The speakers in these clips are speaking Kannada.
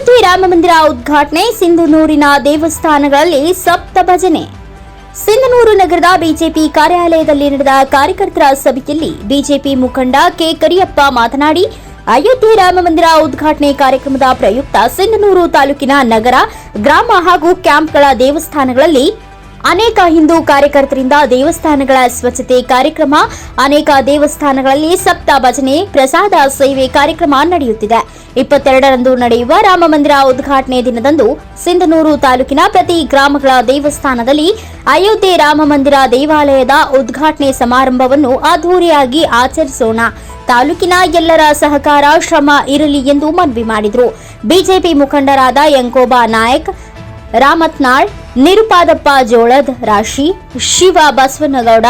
ಅಯೋಧ್ಯೆ ರಾಮಮಂದಿರ ಉದ್ಘಾಟನೆ ಸಿಂಧನೂರಿನ ದೇವಸ್ಥಾನಗಳಲ್ಲಿ ಸಪ್ತ ಭಜನೆ. ಸಿಂಧನೂರು ನಗರದ ಬಿಜೆಪಿ ಕಾರ್ಯಾಲಯದಲ್ಲಿ ನಡೆದ ಕಾರ್ಯಕರ್ತರ ಸಭೆಯಲ್ಲಿ ಬಿಜೆಪಿ ಮುಖಂಡ ಕೆ ಕರಿಯಪ್ಪ ಮಾತನಾಡಿ, ಅಯೋಧ್ಯೆ ರಾಮಮಂದಿರ ಉದ್ಘಾಟನೆ ಕಾರ್ಯಕ್ರಮದ ಪ್ರಯುಕ್ತ ಸಿಂಧನೂರು ತಾಲೂಕಿನ ನಗರ, ಗ್ರಾಮ ಹಾಗೂ ಕ್ಯಾಂಪ್ಗಳ ದೇವಸ್ಥಾನಗಳಲ್ಲಿ ಅನೇಕ ಹಿಂದೂ ಕಾರ್ಯಕರ್ತರಿಂದ ದೇವಸ್ಥಾನಗಳ ಸ್ವಚ್ಛತೆ ಕಾರ್ಯಕ್ರಮ, ಅನೇಕ ದೇವಸ್ಥಾನಗಳಲ್ಲಿ ಸಪ್ತ ಭಜನೆ, ಪ್ರಸಾದ ಸೇವೆ ಕಾರ್ಯಕ್ರಮ ನಡೆಯುತ್ತಿದೆ. ಇಪ್ಪತ್ತೆರಡರಂದು ನಡೆಯುವ ರಾಮಮಂದಿರ ಉದ್ಘಾಟನೆ ದಿನದಂದು ಸಿಂಧನೂರು ತಾಲೂಕಿನ ಪ್ರತಿ ಗ್ರಾಮಗಳ ದೇವಸ್ಥಾನದಲ್ಲಿ ಅಯೋಧ್ಯೆ ರಾಮ ಮಂದಿರ ದೇವಾಲಯದ ಉದ್ಘಾಟನೆ ಸಮಾರಂಭವನ್ನು ಅದ್ದೂರಿಯಾಗಿ ಆಚರಿಸೋಣ. ತಾಲೂಕಿನ ಎಲ್ಲರ ಸಹಕಾರ, ಶ್ರಮ ಇರಲಿ ಎಂದು ಮನವಿ ಮಾಡಿದರು. ಬಿಜೆಪಿ ಮುಖಂಡರಾದ ಯಂಕೋಬಾ ನಾಯಕ್, ರಾಮತ್ನಾಳ್ ನಿರುಪಾದಪ್ಪ ಜೋಳದ್ ರಾಶಿ, ಶಿವ ಬಸವನಗೌಡ,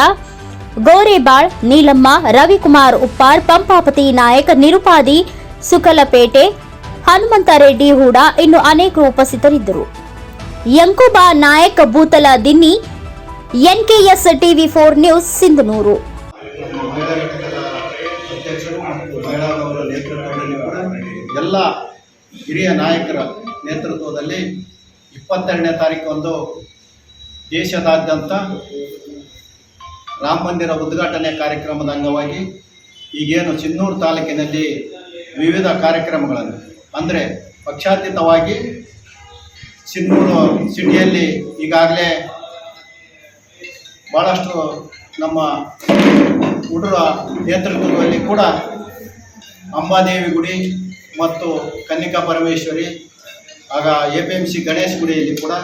ಗೋರೆಬಾಳ್, ನೀಲಮ್ಮ, ರವಿಕುಮಾರ್ ಉಪ್ಪಾರ್ ಪಂಪಾಪತಿ ನಾಯಕ್, ನಿರುಪಾದಿ, ಸುಕಲಪೇಟೆ ಹನುಮಂತ ರೆಡ್ಡಿ ಹೂಡ ಇನ್ನು ಅನೇಕರು ಉಪಸ್ಥಿತರಿದ್ದರು. ಯಂಕುಬಾ ನಾಯಕ್ ಭೂತಲ ದಿನ್ನಿ, NKS TV four news Sindhanur. ಎಲ್ಲ ಹಿರಿಯ ನಾಯಕರ ನೇತೃತ್ವದಲ್ಲಿ ಇಪ್ಪತ್ತೆರಡನೇ ತಾರೀಕು ದೇಶದಾದ್ಯಂತ ರಾಮ ಮಂದಿರ ಉದ್ಘಾಟನೆ ಕಾರ್ಯಕ್ರಮದ ಅಂಗವಾಗಿ ಈಗೇನು ಚಿನ್ನೂರು ತಾಲೂಕಿನಲ್ಲಿ ವಿವಿಧ ಕಾರ್ಯಕ್ರಮಗಳನ್ನು, ಅಂದರೆ ಪಕ್ಷಾತೀತವಾಗಿ ಚಿನ್ನೂರು ಸಿಟಿಯಲ್ಲಿ ಈಗಾಗಲೇ ಭಾಳಷ್ಟು ನಮ್ಮ ಹುಡುಗರ ನೇತೃತ್ವದಲ್ಲಿ ಕೂಡ ಅಂಬಾದೇವಿ ಗುಡಿ ಮತ್ತು ಕನ್ನಿಕಾ ಪರಮೇಶ್ವರಿ ಆಗ A P M C Ganesh ಗುಡಿಯಲ್ಲಿ ಕೂಡ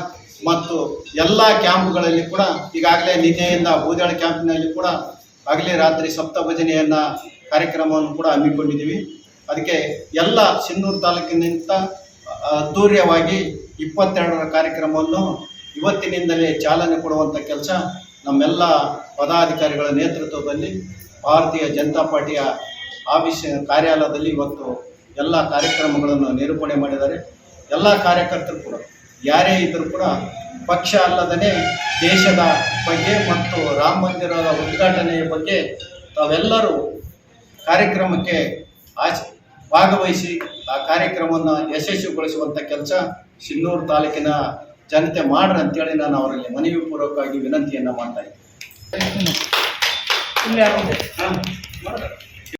ಮತ್ತು ಎಲ್ಲ ಕ್ಯಾಂಪ್ಗಳಲ್ಲಿ ಕೂಡ ಈಗಾಗಲೇ ನಿನ್ನೆಯಿಂದ ಬೂದಾಳ ಕ್ಯಾಂಪಿನಲ್ಲಿ ಕೂಡ ಆಗಲೇ ರಾತ್ರಿ ಸಪ್ತ ಭಜನೆಯನ್ನ ಕಾರ್ಯಕ್ರಮವನ್ನು ಕೂಡ ಹಮ್ಮಿಕೊಂಡಿದ್ದೀವಿ. ಅದಕ್ಕೆ ಎಲ್ಲ ಸಿನ್ನೂರು ತಾಲೂಕಿನಿಂದ ಅದ್ದೂರ್ಯವಾಗಿ ಇಪ್ಪತ್ತೆರಡರ ಕಾರ್ಯಕ್ರಮವನ್ನು ಇವತ್ತಿನಿಂದಲೇ ಚಾಲನೆ ಕೊಡುವಂಥ ಕೆಲಸ ನಮ್ಮೆಲ್ಲ ಪದಾಧಿಕಾರಿಗಳ ನೇತೃತ್ವದಲ್ಲಿ ಭಾರತೀಯ ಜನತಾ ಪಾರ್ಟಿಯ ಆಫೀಸ್ ಕಾರ್ಯಾಲಯದಲ್ಲಿ ಇವತ್ತು ಎಲ್ಲ ಕಾರ್ಯಕ್ರಮಗಳನ್ನು ನಿರೂಪಣೆ ಮಾಡಿದ್ದಾರೆ. ಎಲ್ಲ ಕಾರ್ಯಕರ್ತರು ಕೂಡ ಯಾರೇ ಇದ್ದರೂ ಕೂಡ ಪಕ್ಷ ಅಲ್ಲದೇ ದೇಶದ ಬಗ್ಗೆ ಮತ್ತು ರಾಮ ಮಂದಿರದ ಉದ್ಘಾಟನೆಯ ಬಗ್ಗೆ ತಾವೆಲ್ಲರೂ ಕಾರ್ಯಕ್ರಮಕ್ಕೆ ಆಚ ಭಾಗವಹಿಸಿ ಆ ಕಾರ್ಯಕ್ರಮವನ್ನು ಯಶಸ್ವಿಗೊಳಿಸುವಂಥ ಕೆಲಸ ಸಿನ್ನೂರು ತಾಲೂಕಿನ ಜನತೆ ಮಾಡ್ರಿ ಅಂತೇಳಿ ನಾನು ಅವರಲ್ಲಿ ಮನವಿ ಪೂರ್ವಕವಾಗಿ ವಿನಂತಿಯನ್ನು ಮಾಡ್ತಾ ಇದ್ದೀನಿ.